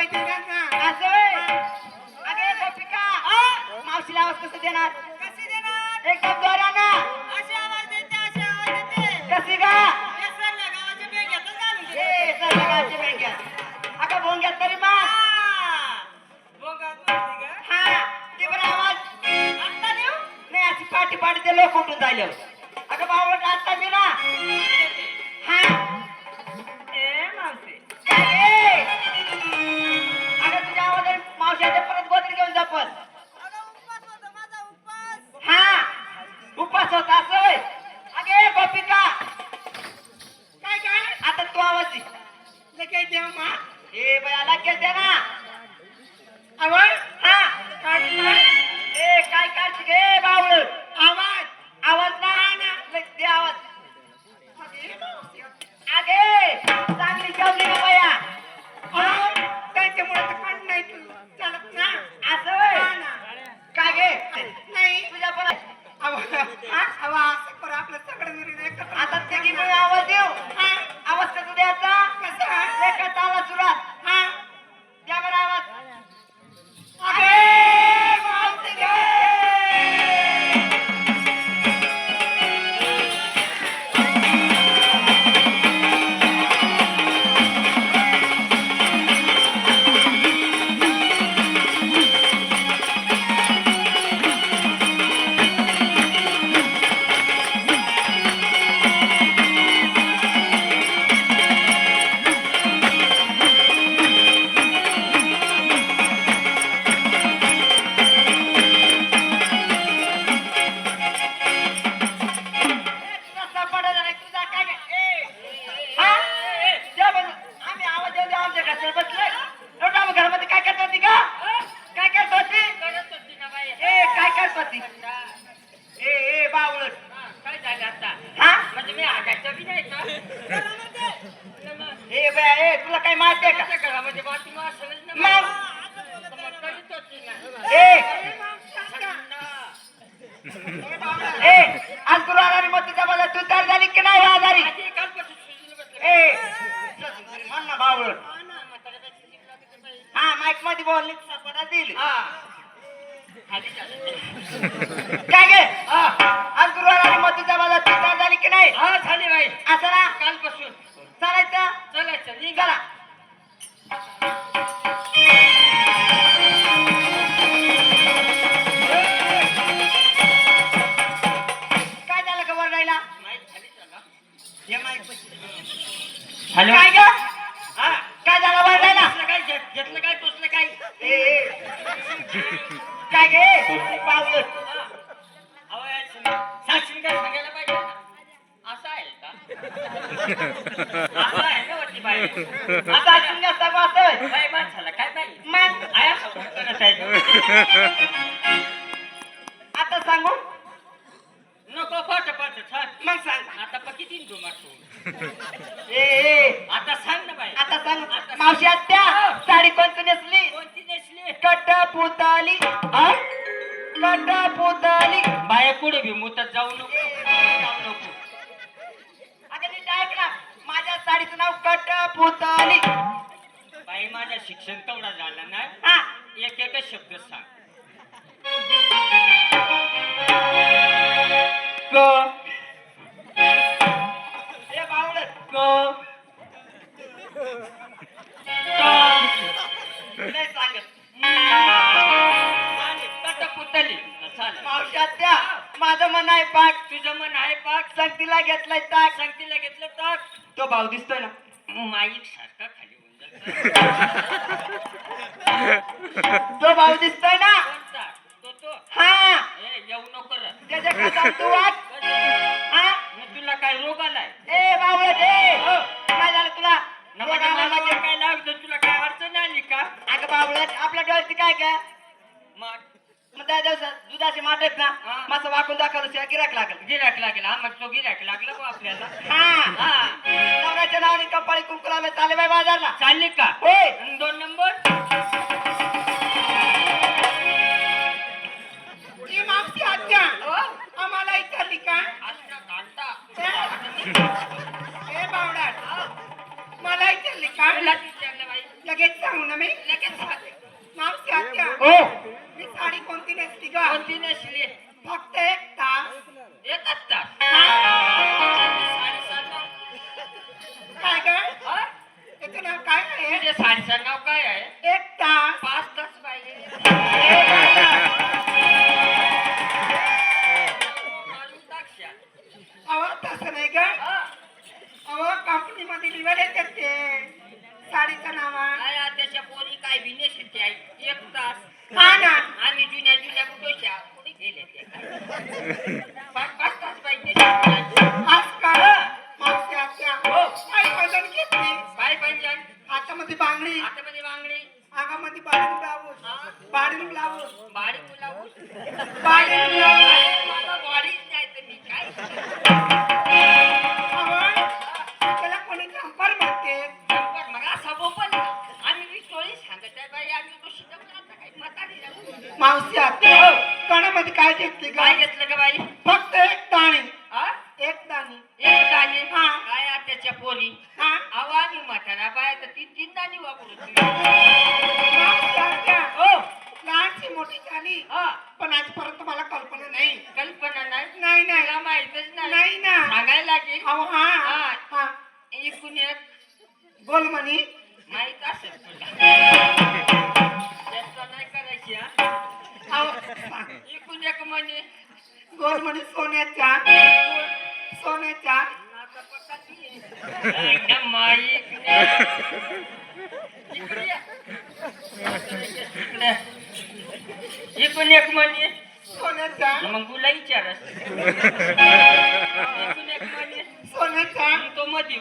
अहो मावशीला आवाज कसं देणार कशी देणार एकदम जोरानं अशी आवाज देते अशी आवाज देते कशी का भोंग्यात तरी मा हा ते आवाज नाही अशी पाठी पाठी ते लोक उठून जायले अगं बावळ आता मी ना मावशाच्या परत गोदरी घेऊन जा पण. हा उपास होता असं. अगे गोपिका. काय काय? आता तू आवाज दे. लगेच मा. ए बाया लगेच दे ना. तुला काही माहिती आहे का? घरामध्ये मग असेलच ना. मग? मग करीत होती ना. ए आज आणि मग तुझ्या बाजा तू तर झाली की नाही आजारी. ए. म्हण ना बावळ हा माईकमध्ये बोलली सापडा दिली. काय गे? आज गुरु आणि तुझ्या बाजा तू तर झाली की नाही? हा झाली बाई. असं ना? कालपासून चालायचं? चला. काय झालं का वरडायला. हे हॅलो? काय ग? हा. काय झालं वरडायला काय? घेत- घेतलं काय टोचलं काय? ए, ए. काय गे? बावळ अहो, यार, साक्षीने काय सांगायला पाहिजे? ना. असं आहे का? असं आता असून जास्त असं बाई माणसाला काय पाहिजे मग आया करत आहे. आता सांगू नको पाठ पाठ सांग. मग सांग आता पण किती तू ए ए आता सांग ना बाई. आता सांग? मावशी आत्या साडी कोणती नेसली कोणती नेसली कट पुताली? कट पुताली बाया पुढे भी मुतात जाऊ नको जाऊ नको अगं नीट ऐक ना माझ्या साडीचं नाव कट पुताली बाई माझं शिक्षण तेवढा झालं ना. हा. एक एकच शब्द सांग. क. ए बावळट क. नाही सांगत. कटपुतली चालेल मावशी आत्या माझं मन आहे पाक. तुझं मन आहे पाक. संगतीला घेतलाय ताक. संगतीला घेतलं तर तो भाऊ दिसतोय ना. माईक सारखा खाली होऊन जातो. तो भाऊ दिसतोय ना. कोणता? तो तो? हा. ए येऊ नको रे. त्याच्या खात्यात तू वाच हा? मग तुला काय रोग आलाय? ए बावळट ए. काय झालं तुला? ना काय लागतं तुला काय अडचण आली का? अगं बावळट आपल्या डोळ्यात काय काय मग मग त्या दिवसात दुधाचे ना. माझं वाकून दाखवलं शिवाय गिराक लागल. गिराक लागेल. हा मग तो गिराक लागला बा आपल्याला. हा. हा. नवऱ्याच्या नावाने कपाळी कुंकू लावले चाले बाय बाजारला. चालले का? होय. दोन नंबर? कोणती जुन्या कुठोशा कुठे गेले ते. काय? पाच पाच तास पाहिजे आज का मागची आत्या. हो. आई बदल घेतली. काय पाहिजे हातामध्ये बांगडी. हातामध्ये बांगडी. अंगामध्ये बाडीन ब्लाऊज? बाडीन ब्लाऊज. बाडी गुलाबूस बाडीन काय घेतली काय घेतलं का बाई? फक्त एक दाणी. हा एक दाणी. एक दाणे? हा. काय आत्याच्या पोरी? हा. आवा मी म्हातारा बाय तर तीन तीन दाणी वापरू हो. लहानची मोठी झाली. हा. पण आजपर्यंत मला कल्पना नाही. कल्पना नाही? नाही नाही. मला माहितच नाही. नाही ना. सांगायला लागेल? अहो हा. हा. हा. एकूण एक. बोल म्हणी. माहीत असेल तुला. नाही करायची हा? एकूण एक म्हणे गोल म्हणी सोन्याच्या सोन्याच्या नाता पक्काची आहे. एकदम माईक ने. इकडे या. इकडे. एकूण एक म्हणे सोन्याच्या मग तुला विचारस एकूण एक म्हणे सोन्याच्या मग तो मध्ये